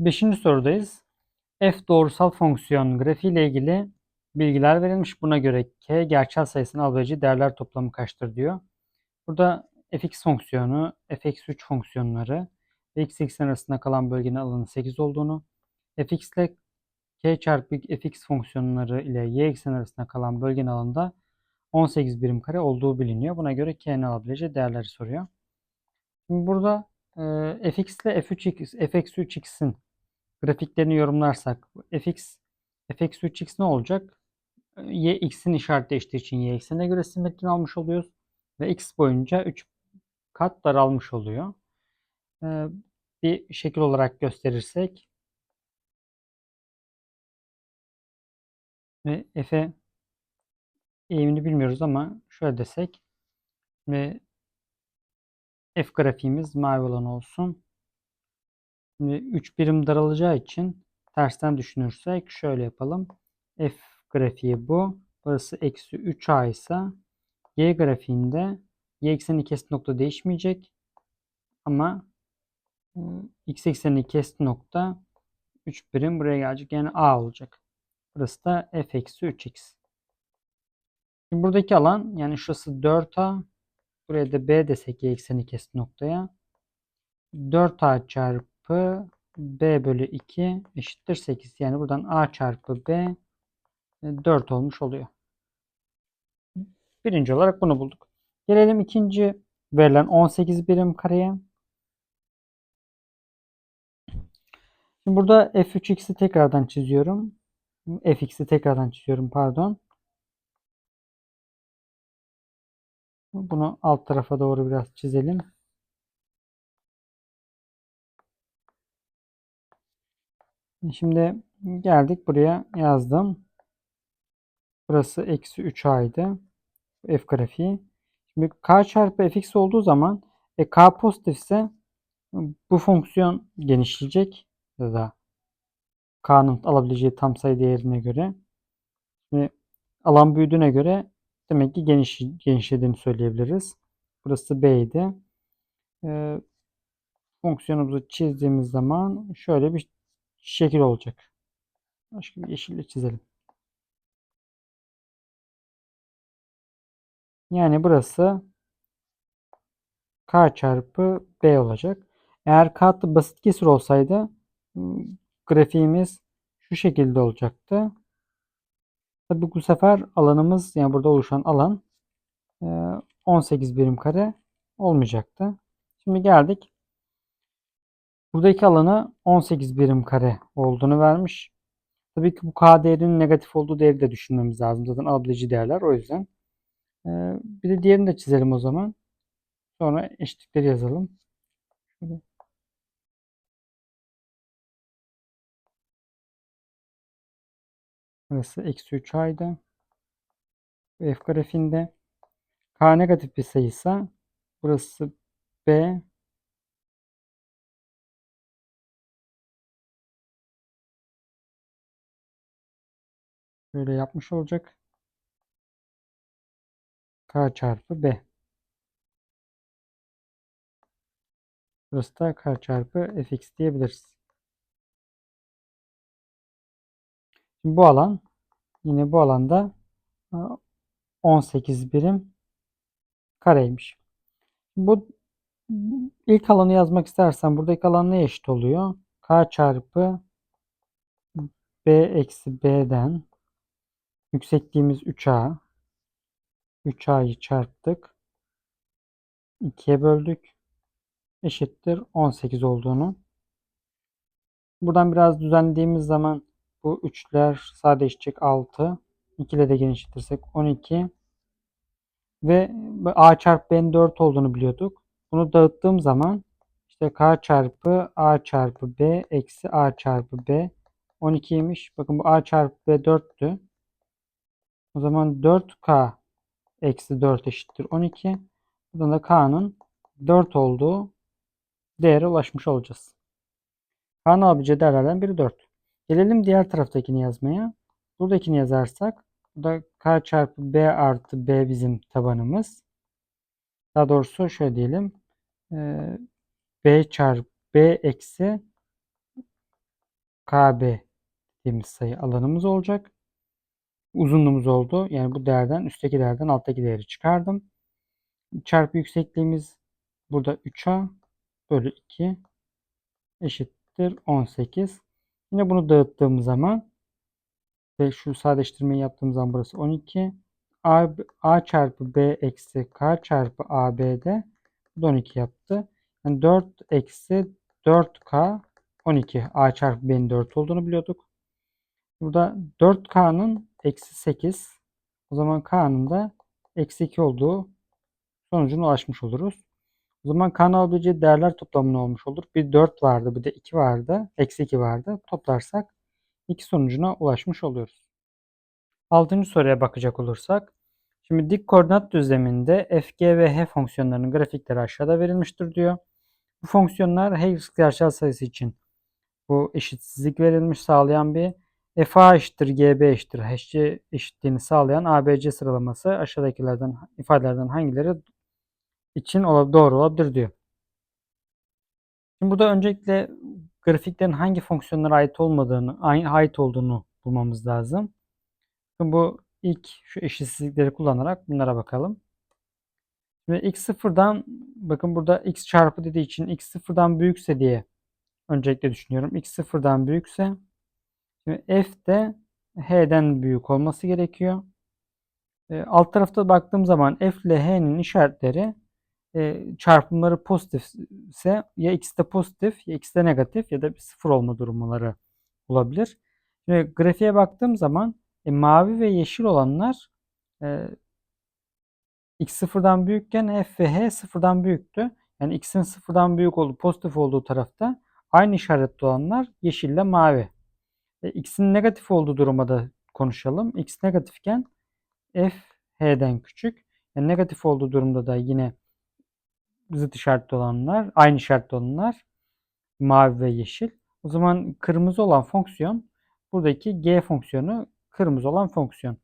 Beşinci sorudayız. F doğrusal fonksiyon grafiği ile ilgili bilgiler verilmiş. Buna göre k gerçel sayısının alabileceği değerler toplamı kaçtır diyor. Burada fx fonksiyonu, fx3 fonksiyonları ve x eksen arasında kalan bölgenin alanı 8 olduğunu, fx ile k çarpı fx fonksiyonları ile y eksen arasında kalan bölgenin alanında 18 birim kare olduğu biliniyor. Buna göre k'nin alabileceği değerleri soruyor. Şimdi burada e, fx ile f3x, fx3x'in grafiklerini yorumlarsak fx fx3x ne olacak? y x'in işaret değiştiği için y eksenine göre simetrini almış oluyoruz ve x boyunca 3 kat daralmış oluyor. Ee, bir şekil olarak gösterirsek ve f'e eğimini bilmiyoruz ama şöyle desek ve f grafiğimiz mavi olan olsun. Şimdi 3 birim daralacağı için tersten düşünürsek şöyle yapalım. F grafiği bu. Burası eksi 3a ise y grafiğinde y ekseni kesti nokta değişmeyecek. Ama x eksenini kesti nokta 3 birim buraya gelecek. Yani a olacak. Burası da f eksi 3x. Şimdi buradaki alan yani şurası 4a. Buraya da b desek y ekseni kesti noktaya. 4a çarpı b bölü 2 eşittir 8. Yani buradan a çarpı b 4 olmuş oluyor. Birinci olarak bunu bulduk. Gelelim ikinci verilen 18 birim kareye. Şimdi burada f3x'i tekrardan çiziyorum. fx'i tekrardan çiziyorum pardon. Bunu alt tarafa doğru biraz çizelim. Şimdi geldik buraya yazdım. Burası eksi 3a'ydı. F grafiği. Şimdi k çarpı fx olduğu zaman e, k pozitifse bu fonksiyon genişleyecek ya da k'nın alabileceği tam sayı değerine göre. Şimdi alan büyüdüğüne göre demek ki geniş, genişlediğini söyleyebiliriz. Burası b idi. E, fonksiyonumuzu çizdiğimiz zaman şöyle bir şekil olacak. Başka bir yeşille çizelim. Yani burası k çarpı b olacak. Eğer k basit kesir olsaydı grafiğimiz şu şekilde olacaktı. Tabi bu sefer alanımız yani burada oluşan alan 18 birim kare olmayacaktı. Şimdi geldik. Buradaki alanı 18 birim kare olduğunu vermiş. Tabii ki bu k değerinin negatif olduğu değeri de düşünmemiz lazım. Zaten alabileceği değerler o yüzden. Bir de diğerini de çizelim o zaman. Sonra eşitlikleri yazalım. Şöyle. Burası eksi 3 ayda. F grafiğinde K negatif bir sayıysa burası B böyle yapmış olacak. K çarpı B. Burası da K çarpı Fx diyebiliriz. Şimdi bu alan yine bu alanda 18 birim kareymiş. Bu ilk alanı yazmak istersen buradaki alan ne eşit oluyor? K çarpı B eksi B'den yüksekliğimiz 3A 3A'yı çarptık. 2'ye böldük. Eşittir 18 olduğunu. Buradan biraz düzenlediğimiz zaman bu üçler sadeleşecek 6. 2 ile de genişletirsek 12. Ve A çarpı B'nin 4 olduğunu biliyorduk. Bunu dağıttığım zaman işte K çarpı A çarpı B eksi A çarpı B 12'ymiş. Bakın bu A çarpı B 4'tü. O zaman 4K eksi 4 eşittir 12. Buradan da K'nın 4 olduğu değere ulaşmış olacağız. K'nın alabileceği değerlerden biri 4. Gelelim diğer taraftakini yazmaya. Buradakini yazarsak bu da K çarpı B artı B bizim tabanımız. Daha doğrusu şöyle diyelim. B çarpı B eksi KB dediğimiz sayı alanımız olacak. Uzunluğumuz oldu. Yani bu değerden üstteki değerden alttaki değeri çıkardım. Çarpı yüksekliğimiz burada 3A bölü 2 eşittir 18. Yine bunu dağıttığım zaman ve şu sadeleştirmeyi yaptığım zaman burası 12. A, A çarpı B eksi K çarpı AB'de bu da 12 yaptı. Yani 4 eksi 4K 12. A çarpı B'nin 4 olduğunu biliyorduk. Burada 4K'nın eksi 8. O zaman K'nın da eksi 2 olduğu sonucuna ulaşmış oluruz. O zaman K'nın alabileceği değerler toplamı ne olmuş olur? Bir 4 vardı, bir de 2 vardı. Eksi 2 vardı. Toplarsak 2 sonucuna ulaşmış oluyoruz. Altıncı soruya bakacak olursak. Şimdi dik koordinat düzleminde f, g ve h fonksiyonlarının grafikleri aşağıda verilmiştir diyor. Bu fonksiyonlar her x gerçel sayısı için bu eşitsizlik verilmiş sağlayan bir f a eşittir gb eşittir hc eşitliğini sağlayan abc sıralaması aşağıdakilerden ifadelerden hangileri için doğru olabilir diyor. Şimdi burada öncelikle grafiklerin hangi fonksiyonlara ait olmadığını, ait olduğunu bulmamız lazım. Şimdi bu ilk şu eşitsizlikleri kullanarak bunlara bakalım. Şimdi x sıfırdan bakın burada x çarpı dediği için x sıfırdan büyükse diye öncelikle düşünüyorum. x sıfırdan büyükse şimdi f de h'den büyük olması gerekiyor. E, alt tarafta baktığım zaman f ile h'nin işaretleri e, çarpımları pozitifse ya x de pozitif ya x de negatif ya da bir sıfır olma durumları olabilir. Şimdi grafiğe baktığım zaman e, mavi ve yeşil olanlar e, x sıfırdan büyükken f ve h sıfırdan büyüktü. Yani x'in sıfırdan büyük olduğu pozitif olduğu tarafta aynı işaretli olanlar yeşille mavi. E, x'in negatif olduğu duruma da konuşalım. x negatifken f h'den küçük. Yani negatif olduğu durumda da yine zıt işaretli olanlar, aynı işaretli olanlar mavi ve yeşil. O zaman kırmızı olan fonksiyon buradaki g fonksiyonu kırmızı olan fonksiyon.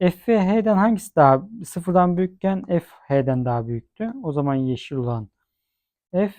F ve H'den hangisi daha sıfırdan büyükken F H'den daha büyüktü. O zaman yeşil olan F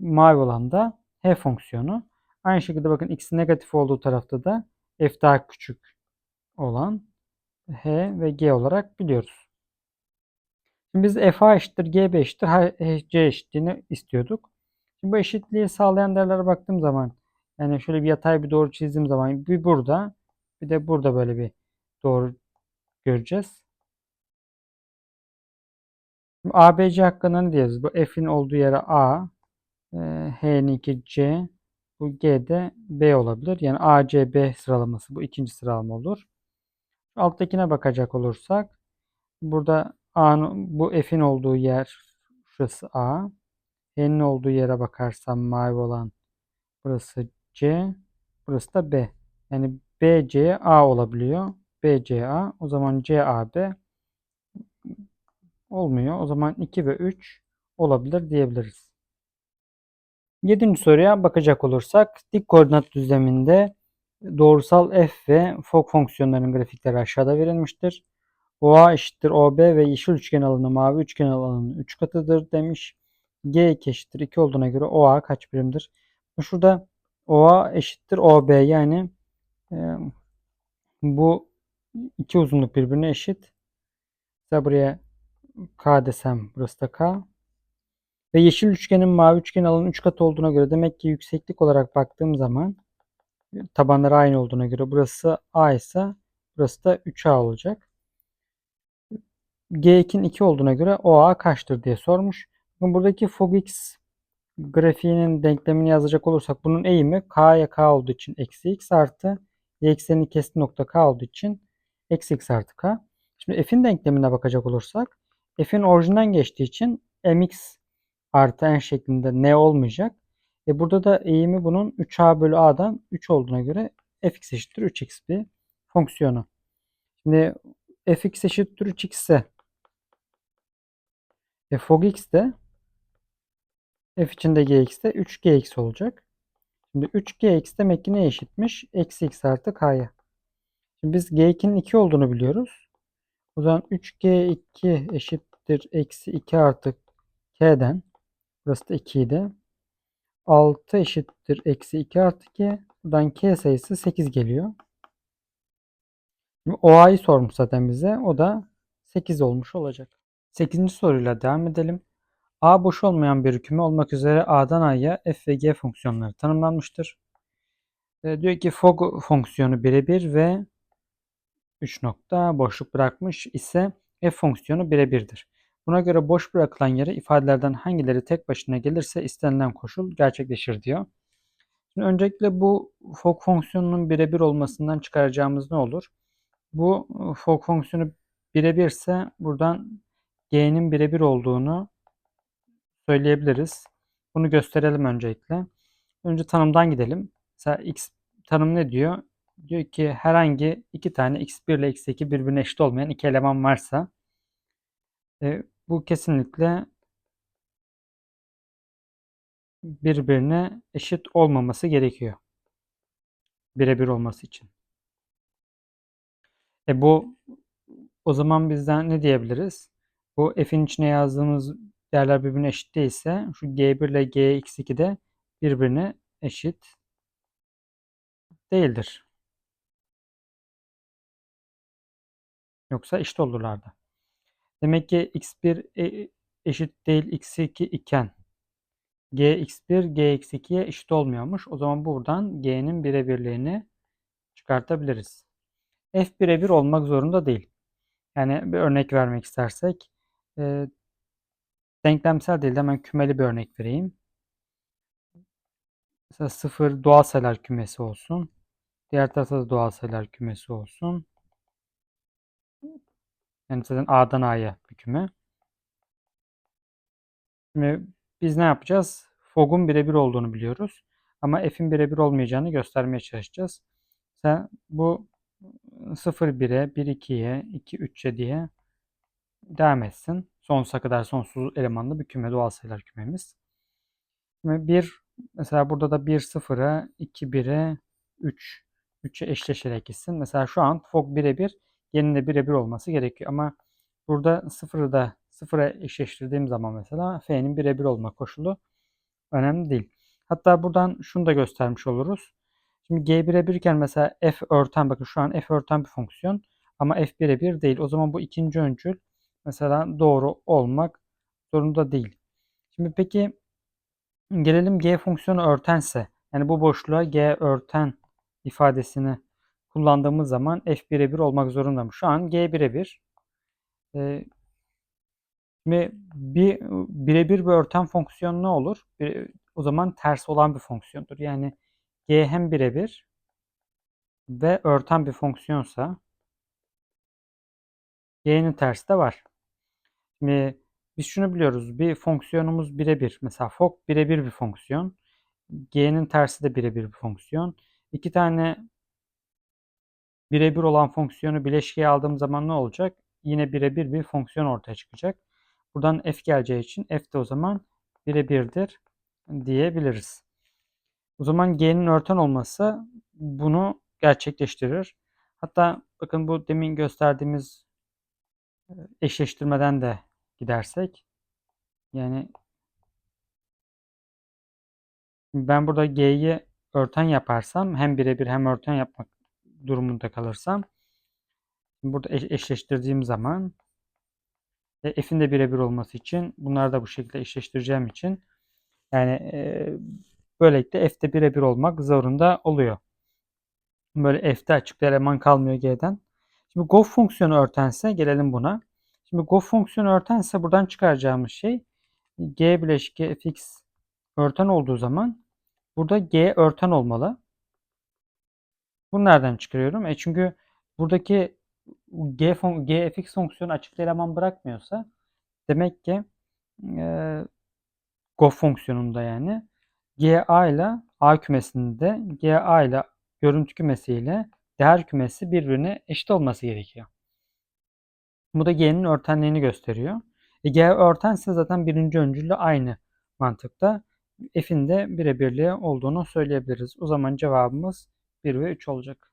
mavi olan da H fonksiyonu. Aynı şekilde bakın x negatif olduğu tarafta da F daha küçük olan H ve G olarak biliyoruz. Şimdi biz F A eşittir G B eşittir C eşitliğini istiyorduk. Şimdi bu eşitliği sağlayan değerlere baktığım zaman yani şöyle bir yatay bir doğru çizdiğim zaman bir burada bir de burada böyle bir doğru göreceğiz. Şimdi ABC hakkında ne diyeceğiz? Bu F'in olduğu yere A, e, H'ninki C, bu G'de B olabilir. Yani A, C, B sıralaması bu ikinci sıralama olur. Alttakine bakacak olursak burada A'nın bu F'in olduğu yer şurası A. N'in olduğu yere bakarsam mavi olan burası C, burası da B. Yani BCA olabiliyor. BCA. O zaman CAB olmuyor. O zaman 2 ve 3 olabilir diyebiliriz. Yedinci soruya bakacak olursak dik koordinat düzleminde doğrusal f ve fok fonksiyonlarının grafikleri aşağıda verilmiştir. OA eşittir OB ve yeşil üçgen alanı mavi üçgen alanının 3 katıdır demiş. G eşittir 2 olduğuna göre OA kaç birimdir? Şurada OA eşittir OB yani e, bu iki uzunluk birbirine eşit. Mesela buraya K desem burası da K. Ve yeşil üçgenin mavi üçgen alanın 3 katı olduğuna göre demek ki yükseklik olarak baktığım zaman tabanları aynı olduğuna göre burası A ise burası da 3A olacak. G2'nin 2 olduğuna göre OA kaçtır diye sormuş. Buradaki FOGX grafiğinin denklemini yazacak olursak bunun eğimi K'ya K olduğu için eksi X artı y eksenini kesti nokta K olduğu için eksi X artı K. Şimdi F'in denklemine bakacak olursak F'in orijinden geçtiği için mx artı n şeklinde n olmayacak. E burada da eğimi bunun 3a bölü a'dan 3 olduğuna göre fx eşittir 3x bir fonksiyonu. Şimdi fx eşittir 3x ise e, fog x de f içinde gx de 3gx olacak. Şimdi 3gx demek ki ne eşitmiş? Eksi x artı k'ya. Şimdi biz g2'nin 2 olduğunu biliyoruz. O zaman 3g2 eşittir eksi 2 artı k'den. Burası da 2 idi. 6 eşittir eksi 2 artı k. Buradan k sayısı 8 geliyor. Şimdi OA'yı sormuş zaten bize. O da 8 olmuş olacak. 8. soruyla devam edelim. A boş olmayan bir küme olmak üzere A'dan A'ya f ve g fonksiyonları tanımlanmıştır. E, diyor ki fog fonksiyonu birebir ve 3 nokta boşluk bırakmış ise f fonksiyonu birebirdir. Buna göre boş bırakılan yere ifadelerden hangileri tek başına gelirse istenilen koşul gerçekleşir diyor. Şimdi öncelikle bu fog fonksiyonunun birebir olmasından çıkaracağımız ne olur? Bu fog fonksiyonu birebir ise buradan g'nin birebir olduğunu söyleyebiliriz. Bunu gösterelim öncelikle. Önce tanımdan gidelim. Mesela x tanım ne diyor? Diyor ki herhangi iki tane x1 ile x2 birbirine eşit olmayan iki eleman varsa e, bu kesinlikle birbirine eşit olmaması gerekiyor. Birebir olması için. E bu o zaman bizden ne diyebiliriz? Bu f'in içine yazdığımız değerler birbirine eşit değilse şu g1 ile gx2 de birbirine eşit değildir. Yoksa eşit olurlardı. Demek ki x1 e, eşit değil x2 iken gx1 gx2'ye eşit olmuyormuş. O zaman buradan g'nin birebirliğini çıkartabiliriz. f birebir olmak zorunda değil. Yani bir örnek vermek istersek e, denklemsel değil de hemen kümeli bir örnek vereyim. Mesela 0 doğal sayılar kümesi olsun. Diğer tarafta da doğal sayılar kümesi olsun. Yani zaten A'dan A'ya küme. Şimdi biz ne yapacağız? Fog'un birebir olduğunu biliyoruz. Ama F'in birebir olmayacağını göstermeye çalışacağız. Sen bu 0 1'e, 1 2'ye, 2 3'e diye devam etsin. Sonsuza kadar sonsuz elemanlı bir küme doğal sayılar kümemiz. Şimdi 1 mesela burada da 1 0'a, 2 1'e, 3 3'e eşleşerek gitsin. Mesela şu an fog birebir, yerinde birebir olması gerekiyor. Ama burada 0'ı da 0'a eşleştirdiğim zaman mesela f'nin birebir olma koşulu önemli değil. Hatta buradan şunu da göstermiş oluruz. Şimdi g birebirken mesela f örten bakın şu an f örten bir fonksiyon ama f birebir değil. O zaman bu ikinci öncül mesela doğru olmak zorunda değil. Şimdi peki gelelim g fonksiyonu örtense yani bu boşluğa g örten ifadesini kullandığımız zaman f birebir olmak zorunda mı? Şu an g birebir. Ee, Şimdi bir birebir bir örten fonksiyon ne olur? Bir, o zaman ters olan bir fonksiyondur. Yani g hem birebir ve örten bir fonksiyonsa g'nin tersi de var. Şimdi biz şunu biliyoruz. Bir fonksiyonumuz birebir. Mesela fog birebir bir fonksiyon. G'nin tersi de birebir bir fonksiyon. İki tane birebir olan fonksiyonu bileşkeye aldığım zaman ne olacak? Yine birebir bir fonksiyon ortaya çıkacak. Buradan f geleceği için f de o zaman birebirdir diyebiliriz. O zaman g'nin örten olması bunu gerçekleştirir. Hatta bakın bu demin gösterdiğimiz e, eşleştirmeden de gidersek yani ben burada g'yi örten yaparsam hem birebir hem örten yapmak durumunda kalırsam burada eşleştirdiğim zaman e, f'in de birebir olması için bunları da bu şekilde eşleştireceğim için yani e, böylelikle f'de birebir olmak zorunda oluyor. Böyle f'de açıkta eleman kalmıyor g'den. Şimdi go fonksiyonu örtense gelelim buna. Şimdi go fonksiyonu örtense buradan çıkaracağımız şey g bileşik fx örten olduğu zaman burada g örten olmalı. Bunu nereden çıkarıyorum? E çünkü buradaki g, fon, g fx fonksiyonu açıkta eleman bırakmıyorsa demek ki e, go fonksiyonunda yani GA ile A kümesinde GA ile görüntü kümesi ile değer kümesi birbirine eşit olması gerekiyor. Bu da G'nin örtenliğini gösteriyor. E, G örtense zaten birinci öncülle aynı mantıkta. F'in de birebirliği olduğunu söyleyebiliriz. O zaman cevabımız 1 ve 3 olacak.